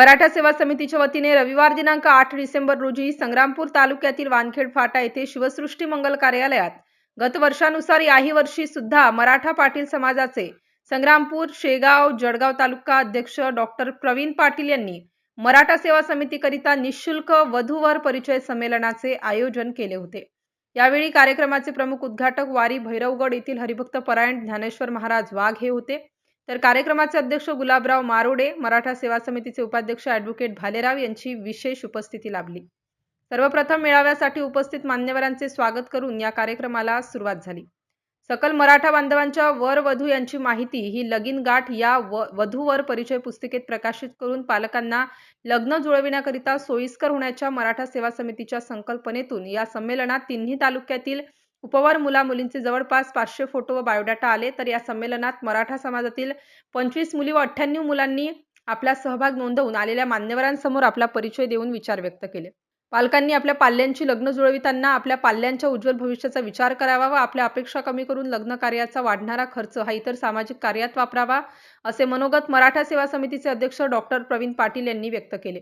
मराठा सेवा समितीच्या वतीने रविवार दिनांक आठ डिसेंबर रोजी संग्रामपूर तालुक्यातील वानखेड फाटा येथे शिवसृष्टी मंगल कार्यालयात गत वर्षानुसार याही वर्षी सुद्धा मराठा पाटील समाजाचे संग्रामपूर शेगाव जळगाव तालुका अध्यक्ष डॉक्टर प्रवीण पाटील यांनी मराठा सेवा समितीकरिता निशुल्क वधूवर परिचय संमेलनाचे आयोजन केले होते. यावेळी कार्यक्रमाचे प्रमुख उद्घाटक वारी भैरवगड येथील हरिभक्त परायण ज्ञानेश्वर महाराज वाघ हे होते. तर कार्यक्रमाचे अध्यक्ष गुलाबराव मारोडे मराठा सेवा समितीचे उपाध्यक्ष ॲडव्होकेट भालेराव यांची विशेष उपस्थिती लाभली. सर्वप्रथम मेळाव्यासाठी उपस्थित मान्यवरांचे स्वागत करून या कार्यक्रमाला सुरुवात झाली. सकल मराठा बांधवांच्या वर वधू यांची माहिती ही लगीन गाठ या व वधूवर परिचय पुस्तिकेत प्रकाशित करून पालकांना लग्न जुळविण्याकरिता सोयीस्कर होण्याच्या मराठा सेवा समितीच्या संकल्पनेतून या संमेलनात तिन्ही तालुक्यातील उपवर मुला मुलींचे जवळपास पाचशे फोटो व बायोडाटा आले. तर या संमेलनात मराठा समाजातील पंचवीस मुली व अठ्ठ्याण्णव मुलांनी आपला सहभाग नोंदवून आलेल्या मान्यवरांसमोर आपला परिचय देऊन विचार व्यक्त केले. पालकांनी आपल्या पाल्यांची लग्न जुळविताना आपल्या पाल्यांच्या उज्ज्वल भविष्याचा विचार करावा व आपल्या अपेक्षा कमी करून लग्न कार्याचा वाढणारा खर्च हा इतर सामाजिक कार्यात वापरावा असे मनोगत मराठा सेवा समितीचे अध्यक्ष डॉक्टर प्रवीण पाटील यांनी व्यक्त केले.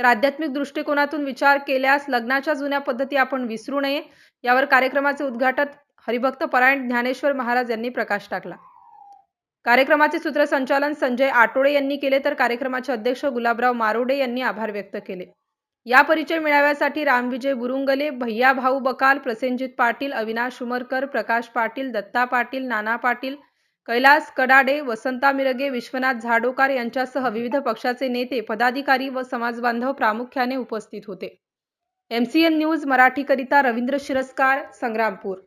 तर आध्यात्मिक दृष्टिकोनातून विचार केल्यास लग्नाच्या जुन्या पद्धती आपण विसरू नये. यावर कार्यक्रमाचे उद्घाटक हरिभक्त परायण ज्ञानेश्वर महाराज यांनी प्रकाश टाकला. कार्यक्रमाचे सूत्रसंचालन संजय आटोळे यांनी केले तर कार्यक्रमाचे अध्यक्ष गुलाबराव मारोडे यांनी आभार व्यक्त केले. या परिचय मेळाव्यासाठी रामविजय बुरुंगले भैया भाऊ बकाल प्रसेनजित पाटील अविनाश उमरकर प्रकाश पाटील दत्ता पाटील नाना पाटील कैलास कडाडे वसंता मिरगे विश्वनाथ झाडोकार यांच्यासह विविध पक्षाचे नेते पदाधिकारी व समाजबांधव प्रामुख्याने उपस्थित होते. एम सी एन न्यूज मराठीकरिता रवींद्र शिरस्कार संग्रामपूर.